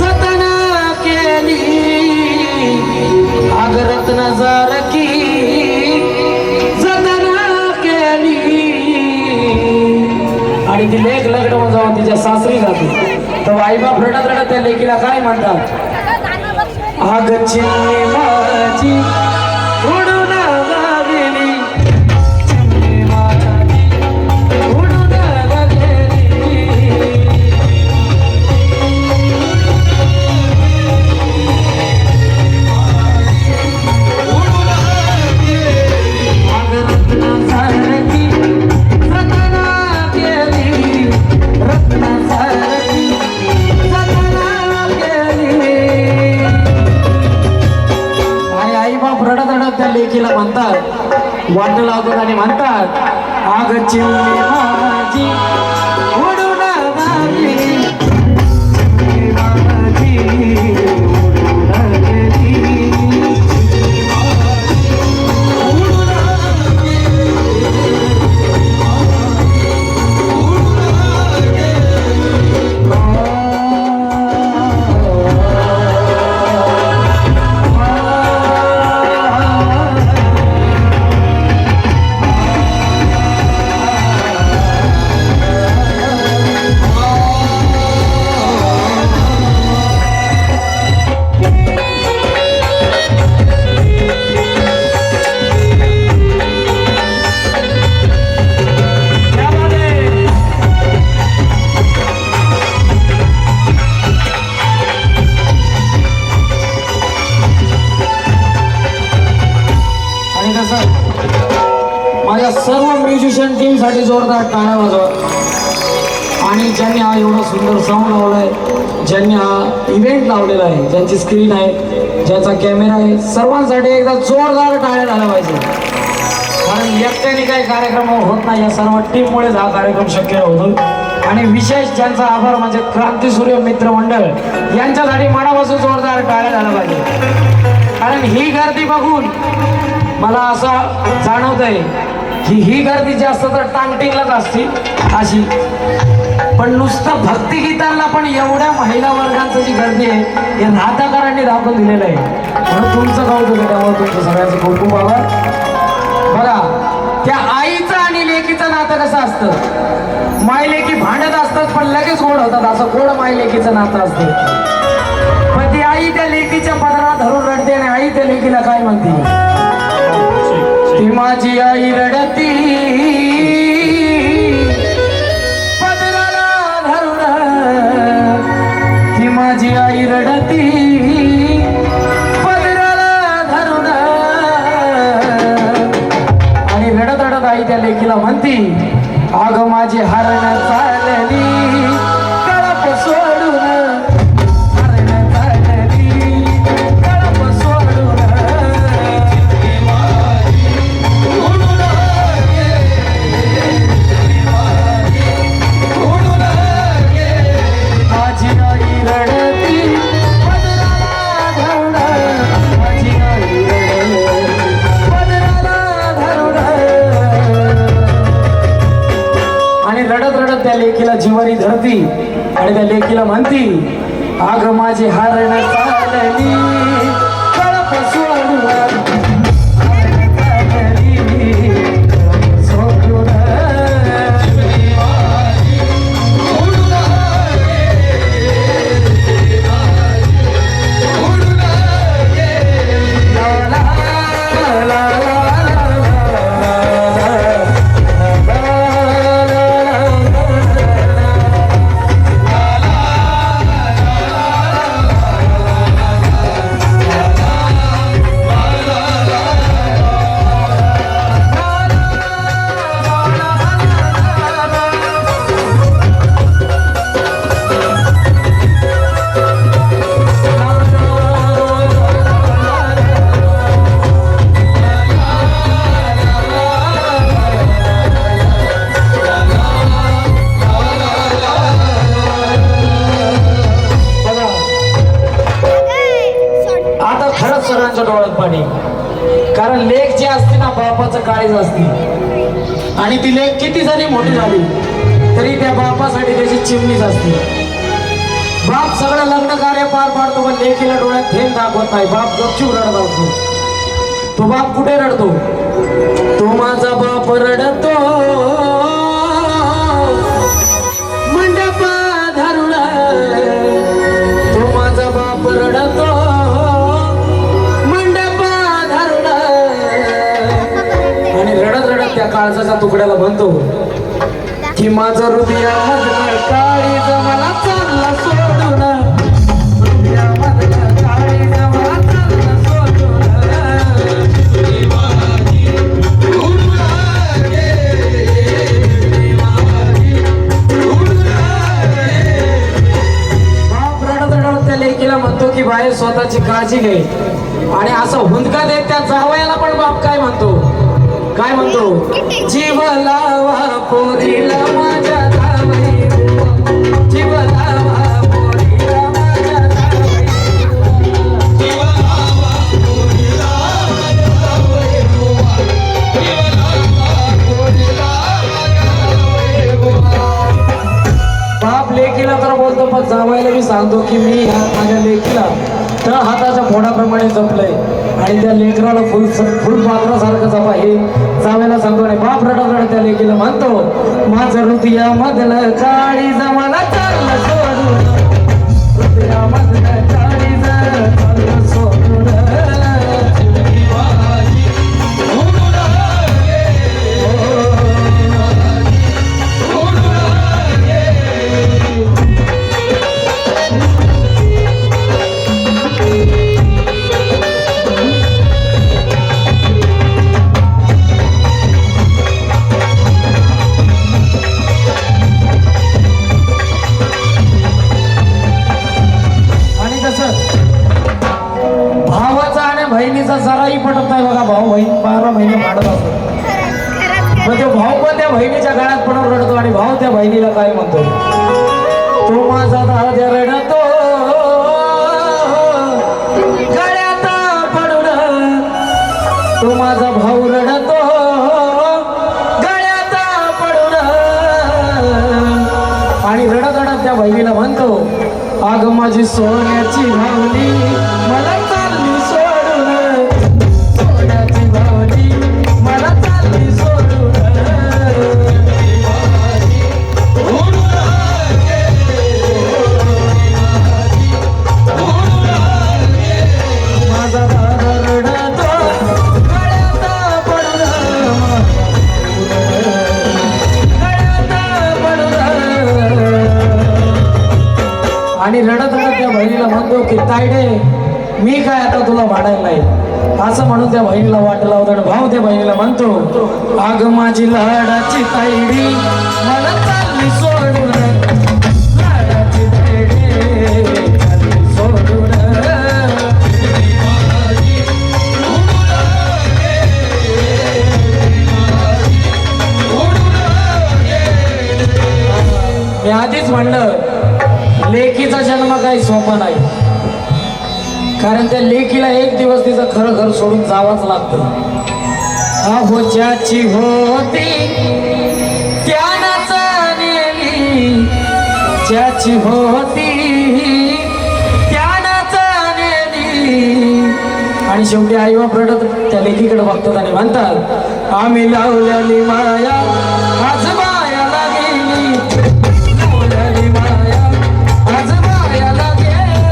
सतना केली सतना आणि ती लेख लग्न जेव्हा तिच्या सासरी जाते. तर आईबाप रडत रडत त्या लेकीला काय म्हणतात? चिमणी माझी आई बाप रडत रडत त्या लेकीला म्हणतात वाट लावतात आणि म्हणतात आग चिमणी माझी उडून गेली चिमणी माझी म्युझिशियन जोरदार टाळ्या वाजवा. आणि ज्यांनी हा एवढा सुंदर साऊंड लावलाय ज्यांनी हा इव्हेंट लावलेला आहे ज्यांची स्क्रीन आहे ज्याचा कॅमेरा आहे सर्वांसाठी एकदा जोरदार टाळ्या झाल्या पाहिजे कारण एकट्याने काही कार्यक्रम होत नाही या सर्व टीममुळेच हा कार्यक्रम शक्य होतो. आणि विशेष ज्यांचा आभार म्हणजे क्रांतीसूर्य मित्र मंडळ यांच्यासाठी मनापासून जोरदार टाळ्या झाल्या पाहिजे. कारण ही गर्दी बघून मला असं जाणवत आहे की ही गर्दी जास्त तर टांगटिंगलाच असते. अशी. पण नुसतं भक्तिगीतांना पण एवढ्या महिला वर्गांचं जी गर्दी आहे हे नाटकारांनी दाखवून दिलेलं आहे. म्हणून तुमचं कौतुक त्यामुळे तुमचं सगळ्यांचं खूप आभार बघा त्या आईचं आणि लेकीचं नातं कसं असतं? माय लेकी भांडत असतात पण लगेच गोड होतात. असं गोड माय लेकीचं नातं असतं. पण ती आई त्या लेकीच्या पदराला धरून रडते आणि आई त्या लेकीला काय म्हणते? ती माझी आई रडती त्या लेकीला म्हणती अग माझी हरण चालली. रडत रडत त्या लेकीला जिवारी धरती आणि त्या लेकीला म्हणती आग माझी हरण खरंच डोळ्यात पाणी. कारण लेख जी असते ना बापाचं काळीज असते. आणि ती लेख किती जरी मोठी झाली तरी त्या बापासाठी त्याची चिमणीच असते. बाप सगळं लग्न कार्य पार पाडतो पण लेखीला डोळ्यात थेंब दाखवत नाही. बाप गपचूप रडत असतो. तो बाप कुठे रडतो? तो माझा बाप रडतो. काळजाच्या तुकड्याला म्हणतो की माझं हृदयामधलं चालला सोडून. हृदयामधलं चालला सोडून. बाप रडत त्या लेकीला म्हणतो की बाहेर स्वतःची काळजी घे. आणि असं हुंदका देत त्या जावयाला पण बाप काय म्हणतो? जीव लावा पोरीला माझ्या जीव लावा लेकीला तर बोलतो पण जावायला मी सांगतो की मी ह्या माझ्या लेकीला त्या हाताच्या फोडाप्रमाणे जपलंय. आणि त्या लेकराला फुल फुल पात्रासारखं जपा. हे जावायला सांगतो आणि बाप रडत रडत त्या लेकीला म्हणतो. माझं हृदया मधलं काळी जमाला चाललं. बहिणीचा जराही पटत नाही बघा भाऊ बहीण बारा महिने पाडत असतो मग तो भाऊ पण त्या बहिणीच्या गळ्यात पडून रडतो आणि भाऊ त्या बहिणीला काय म्हणतो तो माझा दादा रडतो. गळ्यात पडून तो माझा भाऊ रडतो. गळ्यात पडून आणि रडत रडत त्या बहिणीला म्हणतो अग माझी सोन्याची भावली आणि रडत रडत त्या बहिणीला म्हणतो की तायडे मी काय आता तुला भाडायला नाही? असं म्हणून त्या बहिणीला वाट लावतो आणि भाऊ त्या बहिणीला म्हणतो आग माझी लाडाची तायडी मला चालली सोडून मी आधीच म्हणलं लेकीचा जन्म काही सोपा नाही. कारण त्या लेकीला एक दिवस तिचं खरं घर सोडून जावंच लागतं. अहो ज्याची होती त्यानंच नेली. ज्याची होती त्यानंच नेली. आणि शेवटी आई बाप रडत त्या लेकीकडे बघतात आणि म्हणतात आम्ही लावलेली माया